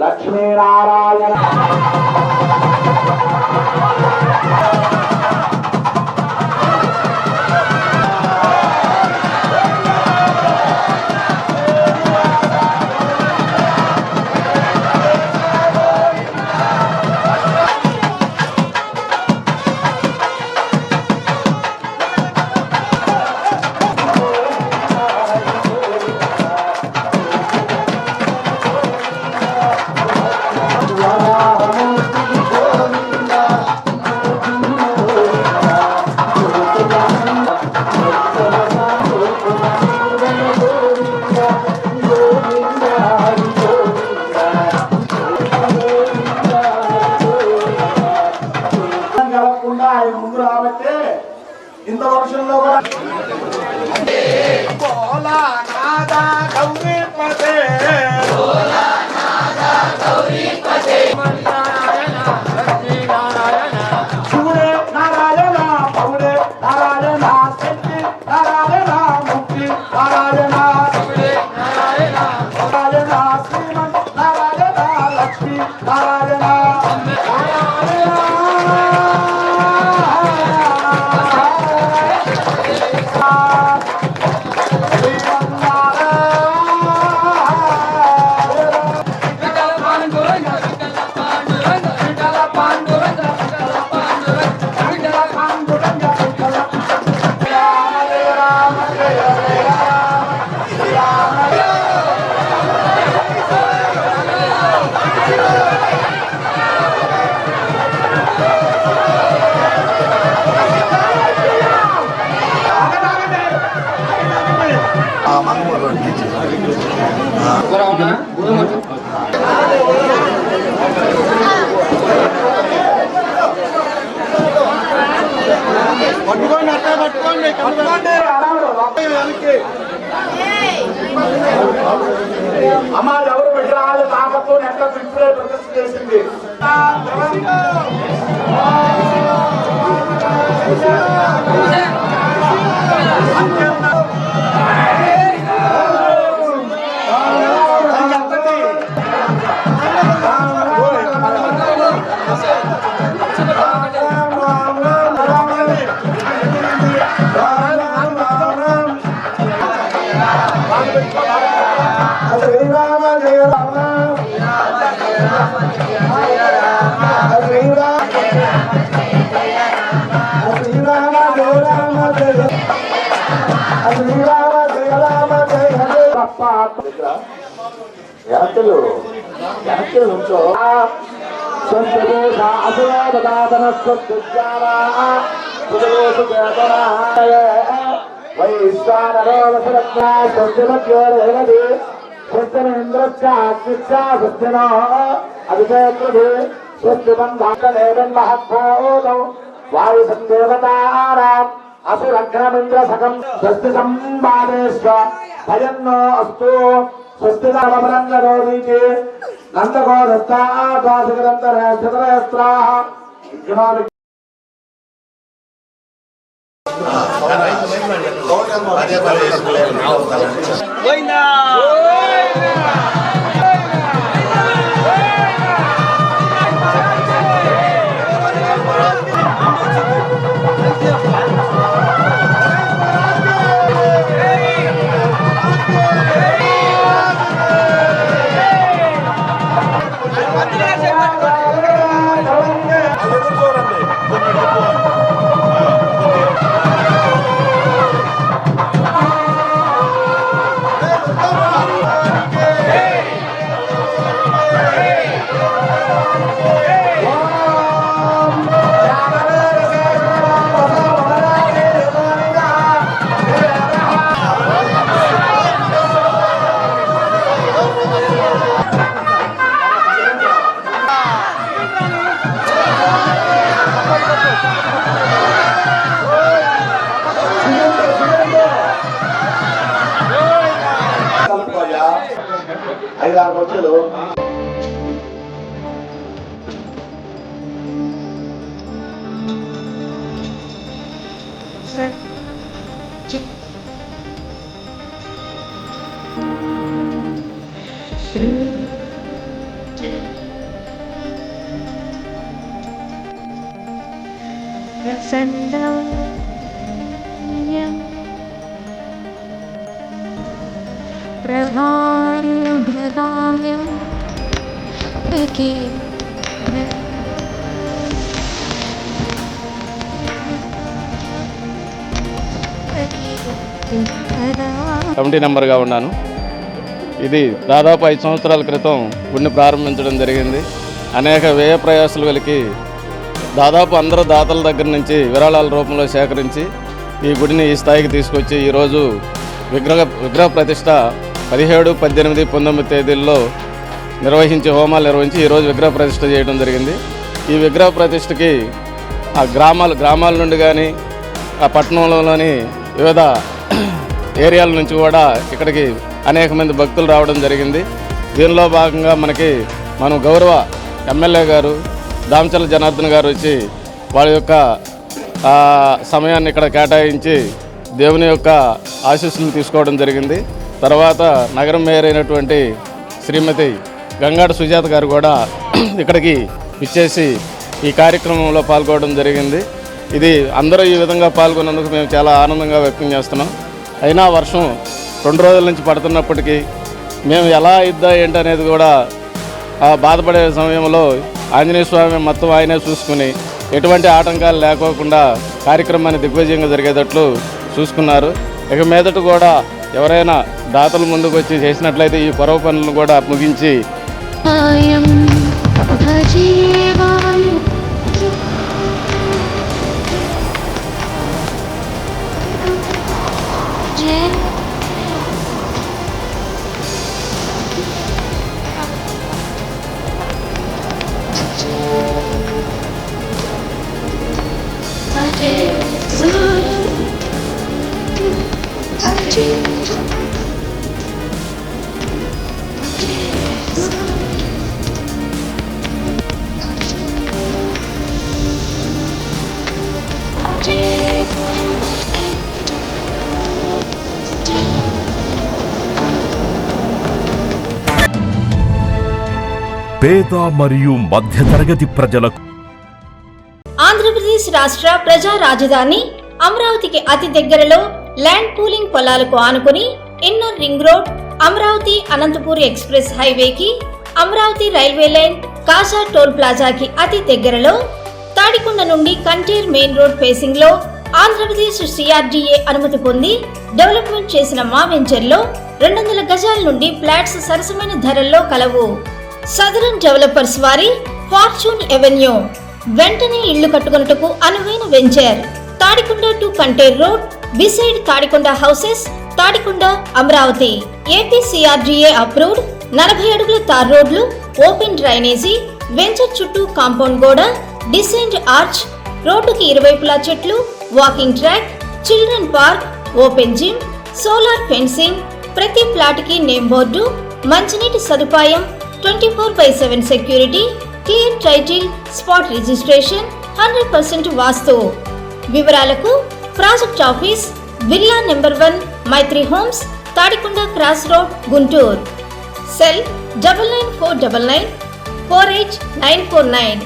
లక్ష్మీనారాయణ. ఇంత వర్షంలో కూడా పట్టుకోండి అట్లా పట్టుకోండి పట్టుకోండి, అమ్మ ఎవరు విగ్రహాలు నెట్ల పిలుపులే ప్రదర్శన చేసింది వెనకలు వెనకలు నుంచో వైశ్వానరో వసరత్నా స్వజ్ఞమధ్యోరేగది స్వస్తినేంద్రశ్చాగ్నిశ్చా స్వస్తినో అభిషేకృతి స్వస్తి బంధాకలేవన్ మహత్భోదౌ వాయు సందేవతానాం అసురఘ్నమింద్ర సకం స్వస్తి సంవాదేశ్వ భయన్నో అస్తు స్వస్తి ¡Buena! నందగోదత్తాద్వాసగరంతరే చతరయస్త్రాः విఘ్నాలు ఐదారు ప్రణామ్యం కమిటీ నెంబర్గా ఉన్నాను. ఇది దాదాపు ఐదు సంవత్సరాల క్రితం గుడిని ప్రారంభించడం జరిగింది. అనేక వ్యయ ప్రయాసాలు వెలికి దాదాపు అందరు దాతల దగ్గర నుంచి విరాళాల రూపంలో సేకరించి ఈ గుడిని ఈ స్థాయికి తీసుకొచ్చి ఈరోజు విగ్రహ విగ్రహ ప్రతిష్ట పదిహేడు పద్దెనిమిది పంతొమ్మిది తేదీల్లో నిర్వహించి హోమాలు నిర్వహించి ఈరోజు విగ్రహ ప్రతిష్ట చేయడం జరిగింది. ఈ విగ్రహ ప్రతిష్టకి ఆ గ్రామాలు గ్రామాల నుండి కానీ ఆ పట్టణంలోని వివిధ ఏరియాల నుంచి కూడా ఇక్కడికి అనేక మంది భక్తులు రావడం జరిగింది. దీనిలో భాగంగా మనకి మనం గౌరవ ఎమ్మెల్యే గారు దామచల జనార్దన్ గారు వచ్చి వాళ్ళ యొక్క సమయాన్ని ఇక్కడ కేటాయించి దేవుని యొక్క ఆశీస్సులు తీసుకోవడం జరిగింది. తర్వాత నగరం మేయర్ అయినటువంటి శ్రీమతి గంగాడ సుజాత గారు కూడా ఇక్కడికి ఇచ్చేసి ఈ కార్యక్రమంలో పాల్గొనడం జరిగింది. ఇది అందరూ ఈ విధంగా పాల్గొన్నందుకు మేము చాలా ఆనందంగా వ్యక్తం చేస్తున్నాం. అయినా వర్షం రెండు రోజుల నుంచి పడుతున్నప్పటికీ మేము ఎలా ఇద్దా ఏంటి అనేది కూడా బాధపడే సమయంలో ఆంజనేయ స్వామి మొత్తం ఆయనే చూసుకుని ఎటువంటి ఆటంకాలు లేకోకుండా కార్యక్రమాన్ని దిగ్విజయంగా జరిగేటట్లు చూసుకున్నారు. ఇక మీదట కూడా ఎవరైనా దాతలు ముందుకు వచ్చి చేసినట్లయితే ఈ పర్వ పనులను కూడా ముగించి పేద మరియు మధ్యతరగతి ప్రజలకు ఆంధ్రప్రదేశ్ రాష్ట్ర ప్రజా రాజధాని అమరావతికి అతి దగ్గరలో ల్యాండ్ పూలింగ్ పొలాలకు ఆనుకుని inner ring road Amaravati Anantapur express హైవేకి Amaravati railway line Kaza toll ప్లాజాకి అతి దగ్గరలో తాడికొండ నుండి కంటేర్ మెయిన్ రోడ్ ఫేసింగ్లో ఆంధ్రప్రదేశ్ సిఆర్డీఏ అనుమతి పొంది డెవలప్మెంట్ చేసిన మా వెంచర్లో రెండు వందల గజాల నుండి ఫ్లాట్స్ సరసమైన ధరల్లో కలవు. సదరన్ డెవలపర్స్ వారి ఫార్చ్యూన్ ఎవెన్యూ. వెంటనే ఇళ్ళు కట్టుకొనుటకు అనువైన venture. Tadikonda to Guntur road beside Tadikonda houses Tadikonda Amaravati. APCRDA approved నలభై అడుగుల తార్ రోడ్లు ఓపెన్ డ్రైనేజీ వెంచర్ చుట్టూ కాంపౌండ్ గోడ డిసైన్డ్ ఆర్చ్ రోడ్డుకి ఇరువైపులా చెట్లు walking track children park open gym solar fencing ప్రతి ప్లాట్కి నేమ్ బోర్డు మంచినీటి సదుపాయం twenty four by seven security clear title spot registration hundred percent vastu. వివరాలకు project office villa number one Maitri homes Tadikonda cross road Guntur. Cell double nine four double nine four eight nine four nine.